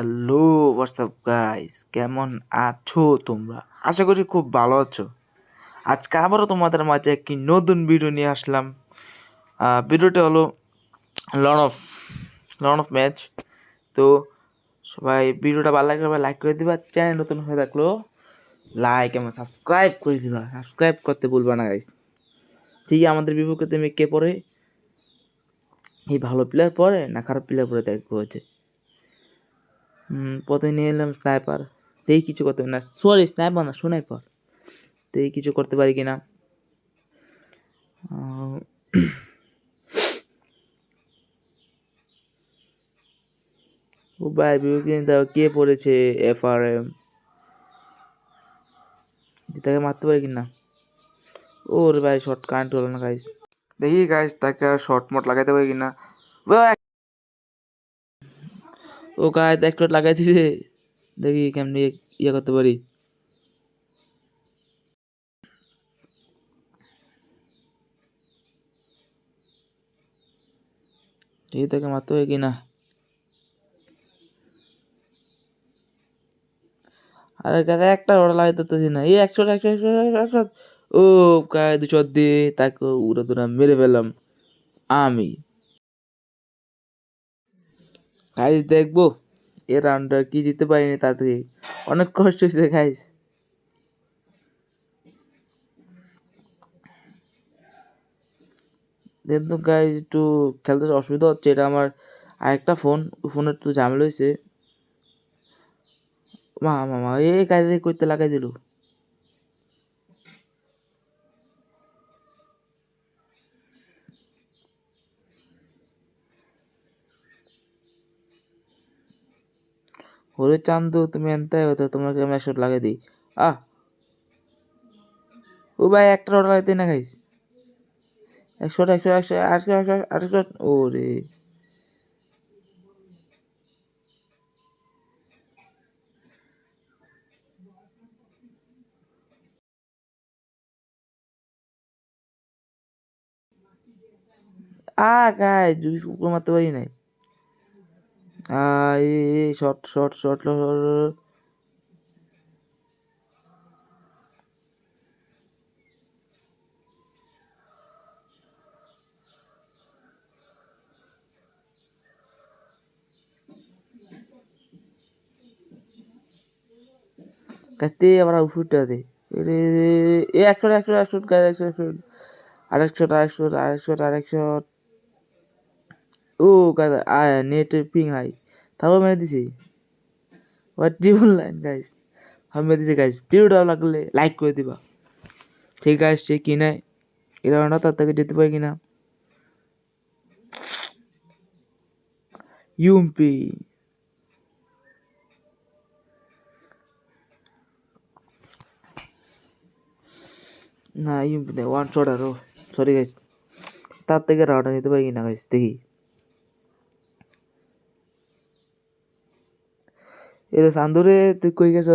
Hello WhatsApp guys কেমন আছো তোমরা? আশা করি খুব ভালো আছো। আজকে আবারও তোমাদের মাঝে একটি নতুন ভিডিও নিয়ে আসলাম। ভিডিওটা হলো lone wolf lone wolf match তো সবাই ভিডিওটা ভালো লাগলে লাইক করে দিবা। চ্যানেল নতুন হয়ে থাকল লাইক এবং সাবস্ক্রাইব করে দিবা। সাবস্ক্রাইব করতে ভুলবা না গাইস ঠিক আমাদের বিপক্ষে তুমি কে পড়ে? এই ভালো প্লেয়ার পরে না খারাপ প্লেয়ার পরে দেখব হচ্ছে প্রথমে নিয়ে এলাম স্নাইপার তেই কিছু করতে পারি না। সরি স্নাইপার না স্নাইপার তেই কিছু করতে পারি কি না ও ভাই, বিবেকে দাও, কে পড়েছে এফ আর এম তাকে মারতে পারি কিনা? ওর ভাই শর্ট কারেন্ট হলো না গাইস দেখি গাইস তাকে আর শর্ট মট লাগাইতে পারি কিনা? ও গায়ে এক শট লাগাই দিছে দেখি কেমনি ইয়ে করতে পারি। দেখি তাকে মারতে পারি কিনা? আরে গায়ে একটা ওরা লাগাই দিতেছি না, এই একশো একশো একশো ও গায়ে দু চট দিয়ে তাকে উড়ে দুরা মেরে ফেললাম। আমি। গাইস দেখব। এ রাউন্ডটা কি জিততে পারিনি তা থেকে অনেক কষ্ট হয়েছে গাইস দেন তো গাইস একটু খেলতে অসুবিধা হচ্ছে। এটা আমার আরেকটা ফোন ফোনের একটু ঝামেলা হয়েছে। মা মামা এ কাজে করতে লাগাই দিল। ওরে চান্দু, তুমি এনতাই হতো তোমাকে আমি একশো লাগাই দিই। আহ। ও ভাই, একটা রড লাগাইতে না গাইস একশো একশো একশো আটশো একশো আটশো ও রে আ গাই জুই উপর মারতে পারি নাই। শর্ট শর্ট শর্ট কাটতে আবার উফুরটা দে। এ একশো একশো একশো একশো একশো আরেকশো আরেকশো আরেকশো আরেকশো ও গাদা নেট পিং হাই তারপর মেরে দিছি। হোয়াট ট্রিপল লাইন গাইস আমি মেরে দিছি গাইস ভিডিওটা লাগলে লাইক করে দিবা। ঠিক আছে সে কি নাই? এরা না, তার থেকে যেতে পারি কিনা? ইউমপি না ইউমপি নেই ওয়ান শট আরও সরি গাইস তার থেকে রাউটা নিতে পারি কিনা গাইস দেখি। এরে সান্দুরে তুই কই গেছ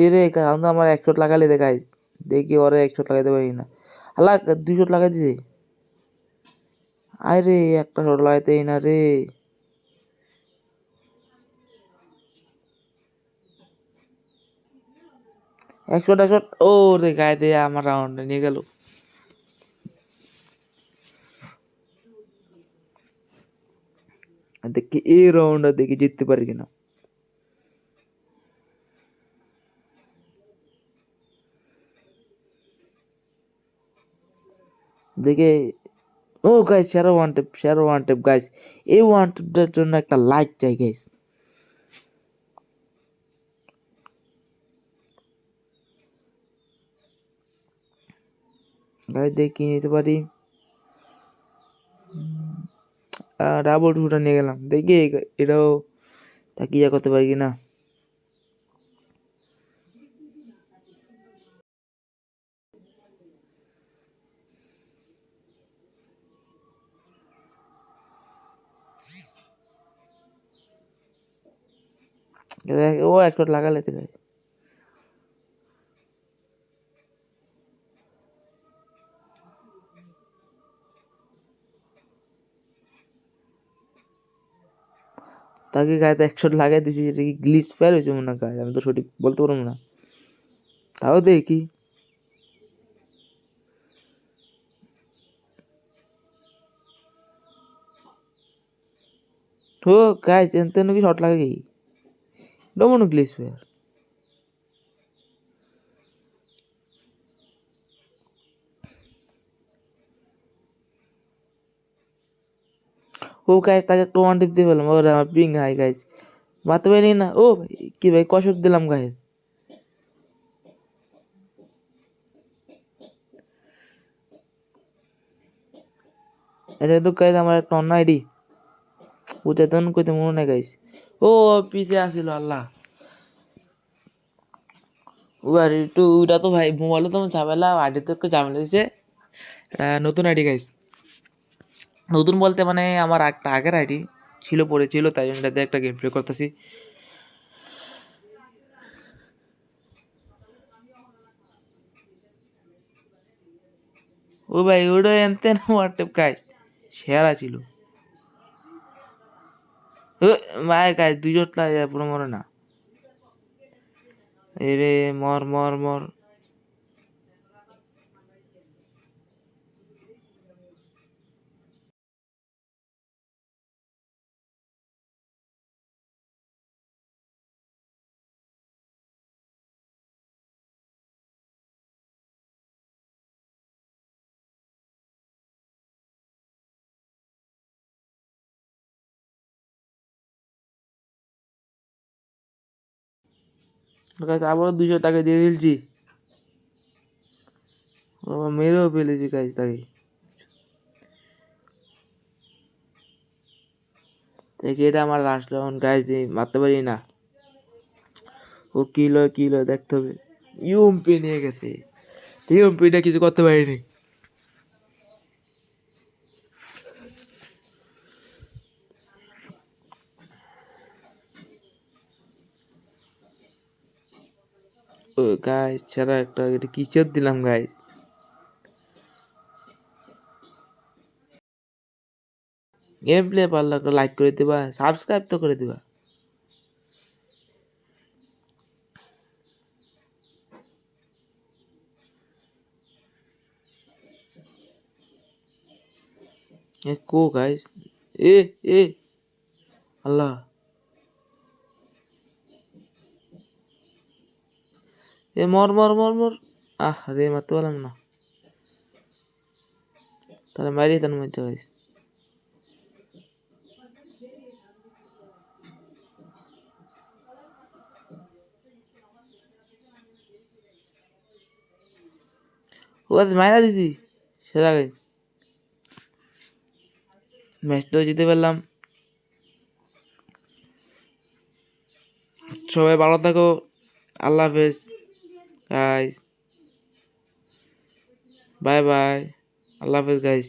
এই রে কান্দু আমার এক শট লাগালে দেখাই দেখি ওরে এক শট লাগাইতে পারি না। আল্লাহ, দুই শট লাগাই দিছে? আয় রে, একটা শট লাগাইতেই না রে। একশো একশো ও রে গায়ে দিয়ে আমার রাউন্ডে নিয়ে গেল দেখি এই রাউন্ডটা দেখি জিততে পারি কিনা দেখে ও guys share one tap share one tap guys এই ওয়ান টেপটার জন্য একটা গাইস গাইস দেখি নিতে পারি। ডাবল টুটা নিয়ে গেলাম। দেখি এটাও তাকে ইয়ে করতে পারি কিনা ও এক শট লাগালে তো তাকে গায়ে একশো লাগাই দিছি, এটা কি গ্লিচ ফেল হয়েছে মনে হয় গায়ে? আমি তো সঠিক বলতে পারব না। তাও দেখি। ও, গাইজ এনতে নাকি শর্ট লাগে কি? ডোমনো গ্লিচ ফায়ার ও গাইজ তাকে একটু ওয়ান টিপ দিয়ে পেলাম ওরে আমার পিং হাই গাইজ মারতে পারি না? ও, কি ভাই কষর দিলাম গায়ে। এটা তো গাইজ আমার একটা অন্য আইডি তখন কইতে মনে নাই গাইজ ও পিছে আসিল, আল্লাহ। আর একটু ওটা তো ভাই, মোবাইলে তো ঝামেলা আইডি তো একটু ঝামেলা হয়েছে নতুন আইডি গাইজ নতুন বলতে মানে আমার একটা আগের আইডি ছিল, পড়েছিল, তাই জন্য এটাতে একটা গেম প্লে করতেছি। ও ভাই, ওটা এনতে না হোয়াটসঅ্যাপ কাজ সেরা ছিল। ও মায়ের কাজ দুই জোট লাগে পুরো মরে না। এরে, মর মর মর। আবারও দুশো টাকা দিয়ে ফেলছি। বাবা, মেরেও ফেলেছি গাছ তাকে। দেখি, এটা আমার লাস্ট রাউন্ড গাছ দিয়ে মারতে পারি না। ও কিলো কিলো, দেখতে হবে। ইউএমপি নিয়ে গেছে। ইউএমপিটা কিছু করতে পারিনি। গাইস ছাড়া একটা এটা কিচের দিলাম গাইস গেম প্লে পারলে একটা লাইক করে দিবা সাবস্ক্রাইব তো করে দিবা। কো গাইস এ এ, আল্লাহ। এ মর মর মর মর। আহ, রে, মারতে পারলাম না। তাহলে মারি তার মধ্যে গাইস ও, আজ মাইরা দিছি। সেরা গাইস ম্যাচটাও জিতে পারলাম সবাই ভালো থাকো। আল্লাহ হাফেজ। গাইস বাই বাই আল্লাহ হাফেজ গাইস